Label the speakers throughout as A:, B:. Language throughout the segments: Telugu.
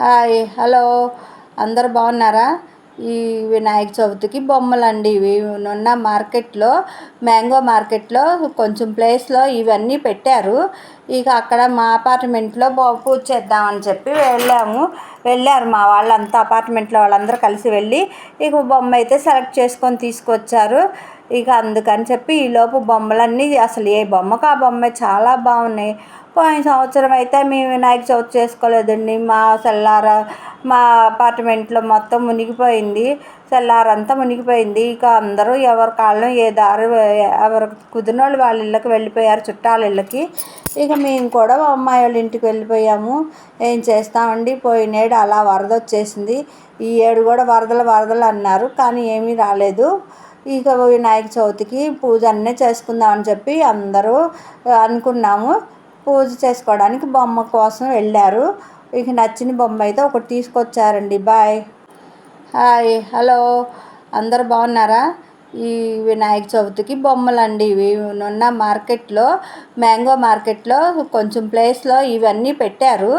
A: Hi hello. అందరు బాగున్నారా? ఈ వినాయక చవితికి బొమ్మలండి ఇవి. ఉన్న మార్కెట్లో మ్యాంగో మార్కెట్లో కొంచెం ప్లేస్లో ఇవన్నీ పెట్టారు. ఇక అక్కడ మా అపార్ట్మెంట్లో పూజ చేద్దామని చెప్పి వెళ్ళాము. వెళ్ళారు మా వాళ్ళంతా అపార్ట్మెంట్లో వాళ్ళందరూ కలిసి వెళ్ళి ఇక బొమ్మ అయితే సెలెక్ట్ చేసుకొని తీసుకొచ్చారు. ఇక అందుకని చెప్పి ఈలోపు బొమ్మలన్నీ అసలు ఏ బొమ్మకు ఆ బొమ్మ చాలా బాగున్నాయి. పోయిన సంవత్సరం అయితే మేము వినాయక చవితి చేసుకోలేదండి. మా సెల్లార మా అపార్ట్మెంట్లో మొత్తం మునిగిపోయింది. సెల్లారంతా మునిగిపోయింది. ఇక అందరూ ఎవరి కాళ్ళం ఏ దారి ఎవరు కుదిరినోళ్ళు వాళ్ళ ఇళ్ళకి వెళ్ళిపోయారు చుట్టాల ఇళ్ళకి. ఇక మేము కూడా అమ్మాయి వాళ్ళ ఇంటికి వెళ్ళిపోయాము. ఏం చేస్తామండి? పోయినేడు అలా వరద వచ్చేసింది. ఈ ఏడు కూడా వరదలు వరదలు అన్నారు. కానీ ఏమీ రాలేదు. ఇక వినాయక చవితికి పూజ అన్నీ చేసుకుందామని చెప్పి అందరూ అనుకున్నాము. పూజ చేసుకోవడానికి బొమ్మ కోసం వెళ్ళారు. ఇక నచ్చిన బొమ్మ అయితే ఒకటి తీసుకొచ్చారండి. బాయ్. హాయ్. హలో. అందరు బాగున్నారా? ఈ వినాయక చవితికి బొమ్మలండి ఇవి. ఉన్న మార్కెట్లో మ్యాంగో మార్కెట్లో కొంచెం ప్లేస్లో ఇవన్నీ పెట్టారు.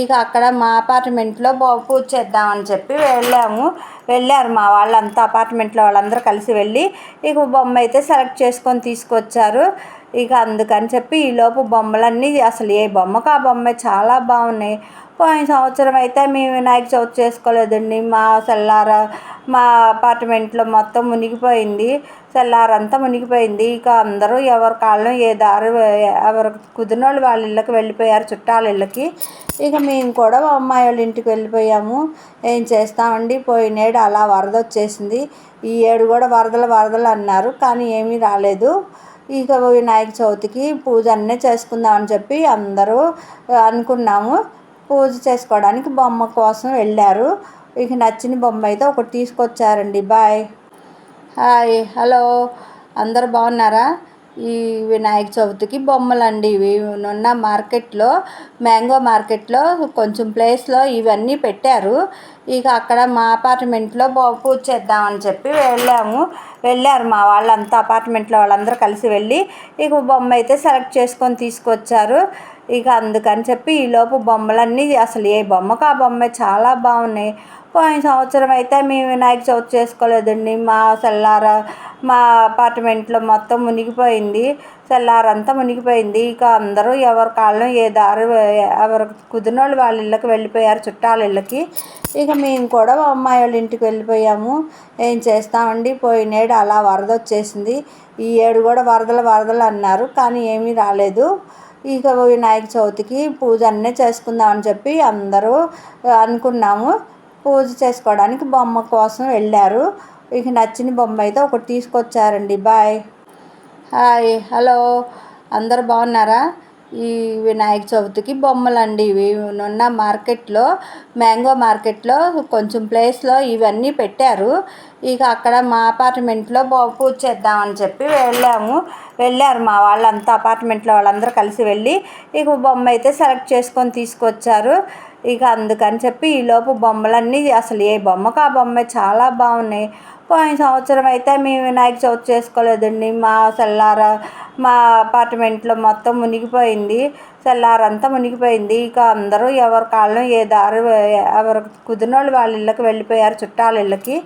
A: ఇక అక్కడ మా అపార్ట్మెంట్లో పూజ చేద్దామని చెప్పి వెళ్ళాము. వెళ్ళారు మా వాళ్ళంతా అపార్ట్మెంట్లో వాళ్ళందరూ కలిసి వెళ్ళి ఇక బొమ్మ అయితే సెలెక్ట్ చేసుకొని తీసుకొచ్చారు. ఇక అందుకని చెప్పి ఈలోపు బొమ్మలన్నీ అసలు ఏ బొమ్మకు ఆ బొమ్మ చాలా బాగున్నాయి. పోయిన సంవత్సరం అయితే మేము వినాయక చవితి చేసుకోలేదండి. మా సెల్లార మా అపార్ట్మెంట్లో మొత్తం మునిగిపోయింది. సెల్లారంతా మునిగిపోయింది. ఇక అందరూ ఎవరి కాళ్ళం ఏ దారి ఎవరు కుదినోళ్ళు వాళ్ళ ఇళ్ళకి వెళ్ళిపోయారు చుట్టాల ఇళ్ళకి. ఇక మేము కూడా అమ్మాయి వాళ్ళ ఇంటికి వెళ్ళిపోయాము. ఏం చేస్తామండి? పోయినేడు అలా వరద వచ్చేసింది. ఈ ఏడు కూడా వరదలు వరదలు అన్నారు. కానీ ఏమీ రాలేదు. ఇక వినాయక చవితికి పూజ అన్నీ చేసుకుందామని చెప్పి అందరూ అనుకున్నాము. పూజ చేసుకోవడానికి బొమ్మ కోసం వెళ్ళారు. ఇక నచ్చిన బొమ్మ అయితే ఒకటి తీసుకొచ్చారండి. బాయ్. హాయ్. హలో. అందరు బాగున్నారా? ఈ వినాయక చవితికి బొమ్మలండి ఇవి. ఉన్న మార్కెట్లో మ్యాంగో మార్కెట్లో కొంచెం ప్లేస్లో ఇవన్నీ పెట్టారు. ఇక అక్కడ మా అపార్ట్మెంట్లో పూజ చేద్దామని చెప్పి వెళ్ళాము. వెళ్ళారు మా వాళ్ళంతా అపార్ట్మెంట్లో వాళ్ళందరూ కలిసి వెళ్ళి ఇక బొమ్మ అయితే సెలెక్ట్ చేసుకొని తీసుకొచ్చారు. ఇక అందుకని చెప్పి ఈలోపు బొమ్మలన్నీ అసలు ఏ బొమ్మకు ఆ బొమ్మ చాలా బాగున్నాయి. పోయిన సంవత్సరం అయితే మేము వినాయక చవితి చేసుకోలేదండి. మా సెల్లార మా అపార్ట్మెంట్లో మొత్తం మునిగిపోయింది. తెల్లారంతా మునిగిపోయింది. ఇక అందరూ ఎవరి కాళ్ళం ఏ దారి ఎవరు కుదిరినోళ్ళు వాళ్ళ ఇళ్ళకి వెళ్ళిపోయారు చుట్టాల ఇళ్ళకి. ఇక మేము కూడా అమ్మాయి వాళ్ళ ఇంటికి వెళ్ళిపోయాము. ఏం చేస్తామండి? పోయినేడు అలా వరద వచ్చేసింది. ఈ ఏడు కూడా వరదలు వరదలు అన్నారు కానీ ఏమీ రాలేదు. ఇక వినాయక చవితికి పూజ అన్నీ చేసుకుందామని చెప్పి అందరూ అనుకున్నాము. పూజ చేసుకోవడానికి బొమ్మ కోసం వెళ్ళారు. ఇక నచ్చిన బొమ్మ అయితే ఒకటి తీసుకొచ్చారండి. బాయ్. Hi hello. అందరు బాగున్నారా? ఈ వినాయక చవితికి బొమ్మలండి ఇవి. ఉన్న మార్కెట్లో మ్యాంగో మార్కెట్లో కొంచెం ప్లేస్లో ఇవన్నీ పెట్టారు. ఇక అక్కడ మా అపార్ట్మెంట్లో పూజ చేద్దామని చెప్పి వెళ్ళాము. వెళ్ళారు మా వాళ్ళంతా అపార్ట్మెంట్లో వాళ్ళందరూ కలిసి వెళ్ళి ఇక బొమ్మ అయితే సెలెక్ట్ చేసుకొని తీసుకొచ్చారు. ఇక అందుకని చెప్పి ఈలోపు బొమ్మలన్నీ అసలు ఏ బొమ్మకు ఆ బొమ్మ చాలా బాగున్నాయి. పోయిన సంవత్సరం అయితే మేము వినాయక చవితి చేసుకోలేదండి. మా సెల్లార మా అపార్ట్మెంట్లో మొత్తం మునిగిపోయింది. సెల్లారంతా మునిగిపోయింది. ఇక అందరూ ఎవరి కాళ్ళం ఏ దారి ఎవరు కుదిరినోళ్ళు వాళ్ళ ఇళ్ళకి వెళ్ళిపోయారు చుట్టాల ఇళ్ళకి.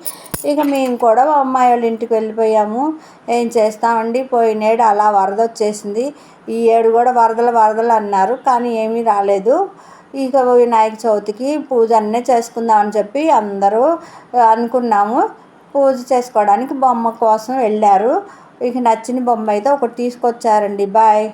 A: ఇక మేము కూడా అమ్మాయి వాళ్ళ ఇంటికి వెళ్ళిపోయాము. ఏం చేస్తామండి? పోయినేడు అలా వరద వచ్చేసింది. ఈ ఏడు కూడా వరదలు వరదలు అన్నారు. కానీ ఏమీ రాలేదు. ఇక వినాయక చవితికి పూజ అన్నీ చేసుకుందామని చెప్పి అందరూ అనుకున్నాము. పూజ చేసుకోవడానికి బొమ్మ కోసం వెళ్ళారు. ఇక నచ్చిన బొమ్మ అయితే ఒకటి తీసుకొచ్చారండి. బాయ్.